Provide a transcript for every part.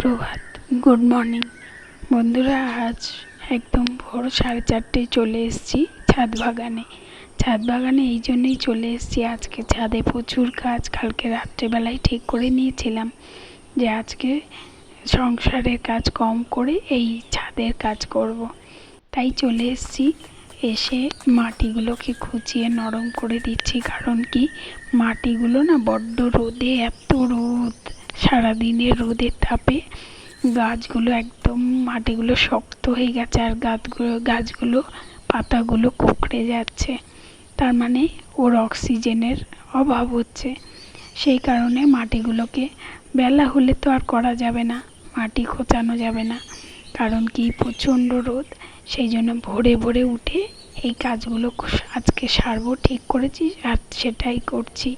সুপ্রভাত। Good morning বন্ধুরা, আজ একদম ভোর সাড়ে চারটেয় চলে এসেছি ছাদ বাগানে। ছাদ বাগানে এই জন্যই চলে এসেছি। আজকে ছাদে প্রচুর কাজ কালকে রাত্রেবেলায় ঠিক করে নিয়েছিলাম যে আজকে সংসারের কাজ কম করে এই ছাদের কাজ করব। তাই চলে এসেছি। এসে মাটিগুলোকে খুঁচিয়ে নরম করে দিচ্ছি। কারণ কি? মাটিগুলো না বড্ড রোদে, এত রোদ। সারাদিনের রোদের তাপে গাছগুলো একদম মাটিগুলো শক্ত হয়ে গেছে আর গাছগুলো গাছগুলো, পাতাগুলো কুঁকড়ে যাচ্ছে। তার মানে ওর অক্সিজেনের অভাব হচ্ছে। সেই কারণে মাটিগুলোকে বেলা হলে তো আর করা যাবে না, মাটি খোঁচানো যাবে না। কারণ কি? প্রচণ্ড রোদ। সেই জন্য ভোরে ভোরে উঠে এই কাজগুলো আজকে সারবো, ঠিক করেছি আর সেটাই করছি।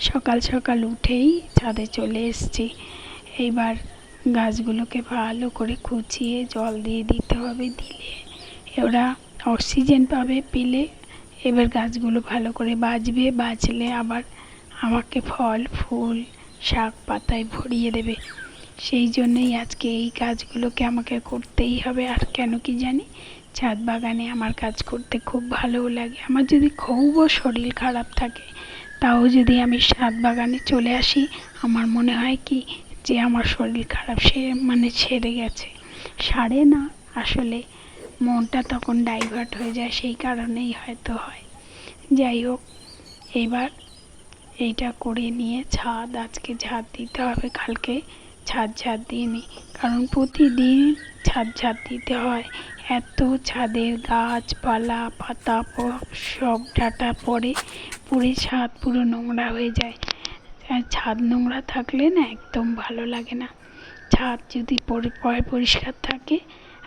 সকাল সকাল উঠেই ছাদে চলে এসেছি। এইবার গাছগুলোকে ভালো করে কুচিয়ে জল দিয়ে দিতে হবে, দিলে ওরা অক্সিজেন পাবে পেলে। এবার গাছগুলো ভালো করে বাঁচবে, বাঁচলে আবার আমাকে ফল, ফুল, শাক পাতায় ভরিয়ে দেবে। সেই জন্যই আজকে এই কাজগুলোকে আমাকে করতেই হবে। আর কেন কি জানি, ছাদ বাগানে আমার কাজ করতে খুব ভালোও লাগে। আমার যদি খুবও শরীর খারাপ থাকে তাও যদি আমি ছাদ বাগানে চলে আসি, আমার মনে হয় কি যে আমার শরীর খারাপ, সে মানে ছেড়ে গেছে। সারে না, আসলে মনটা তখন ডাইভার্ট হয়ে যায়, সেই কারণেই হয়তো হয়। যাই হোক, এবার এইটা করে নিয়ে ছাদ আজকে ঝাঁট দিতে হবে কালকে। ছাদ ঝাঁট নিই। কারণ প্রতিদিন ছাদ ঝাঁট দিতে হয়। এত ছাদের গাছপালা, পাতা সব ডাটা পড়ে, পুরে ছাদ পুরো নোংরা হয়ে যায়। ছাদ নোংরা থাকলে না একদম ভালো লাগে না। ছাদ যদি পরিষ্কার থাকে,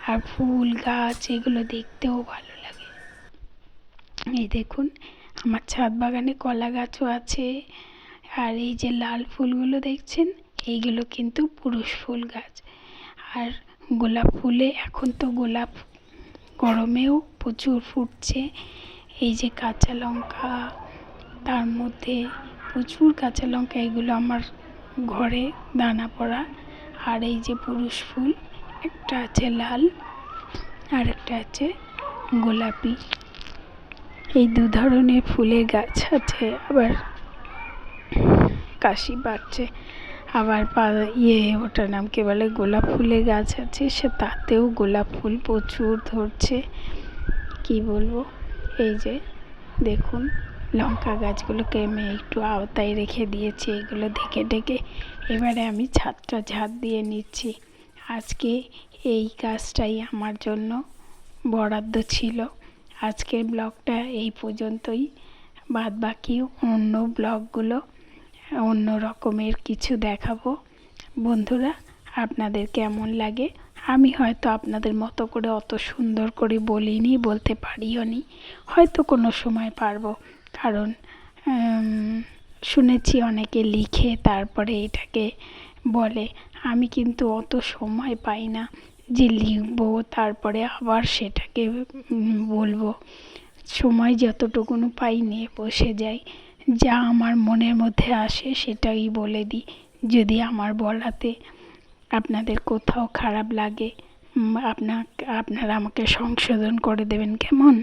আর ফুল, গাছ, এগুলো দেখতেও ভালো লাগে। এই দেখুন, আমার ছাদ বাগানে কলা গাছও আছে। আর এই যে লাল ফুলগুলো দেখছেন এইগুলো কিন্তু পুরুষ ফুল গাছ। আর গোলাপ ফুলে এখন তো গোলাপ গরমেও প্রচুর ফুটছে। এই যে কাঁচা লঙ্কা, তার মধ্যে প্রচুর কাঁচা লঙ্কা, এগুলো আমার ঘরে দানা পড়া। আর এই যে পুরুষ ফুল, একটা আছে লাল, আর একটা আছে গোলাপি। এই দু ধরনের ফুলের গাছ আছে, আবার কাশি বাড়ছে। আবার পা ইয়ে ওটার নাম কে বলে? গোলাপ ফুলের গাছ আছে, সে তাতেও গোলাপ ফুল প্রচুর ধরছে। কি বলব? এই যে, দেখুন, লঙ্কা গাছগুলোকে আমি একটু আওতায় রেখে দিয়েছি, এগুলো ঢেকে ঢেকে এবারে আমি ছাদটা ঝাঁট দিয়ে নিচ্ছি। আজকে এই কাজটাই আমার জন্য বরাদ্দ ছিল। আজকের ব্লগটা এই পর্যন্তই। বাদ বাকি অন্য ব্লগগুলো অন্য রকমের কিছু দেখাবো। বন্ধুরা, আপনাদের কেমন লাগে? আমি হয়তো আপনাদের মতো করে অত সুন্দর করে বলিনি, বলতে পারিও নি। হয়তো কোনো সময় পারব। কারণ শুনেছি অনেকে লিখে তারপরে এটাকে বলে। আমি কিন্তু অত সময় পাই না যে লিখব, তারপরে আবার সেটাকে বলব। সময় যতটুকুনো পাই নিয়ে বসে যাই। যা আমার মনের মধ্যে আসে সেটাই বলে দিই। যদি আমার বলাতে আপনাদের কোথাও খারাপ লাগে আপনার আপনারা আমাকে সংশোধন করে দেবেন কেমন?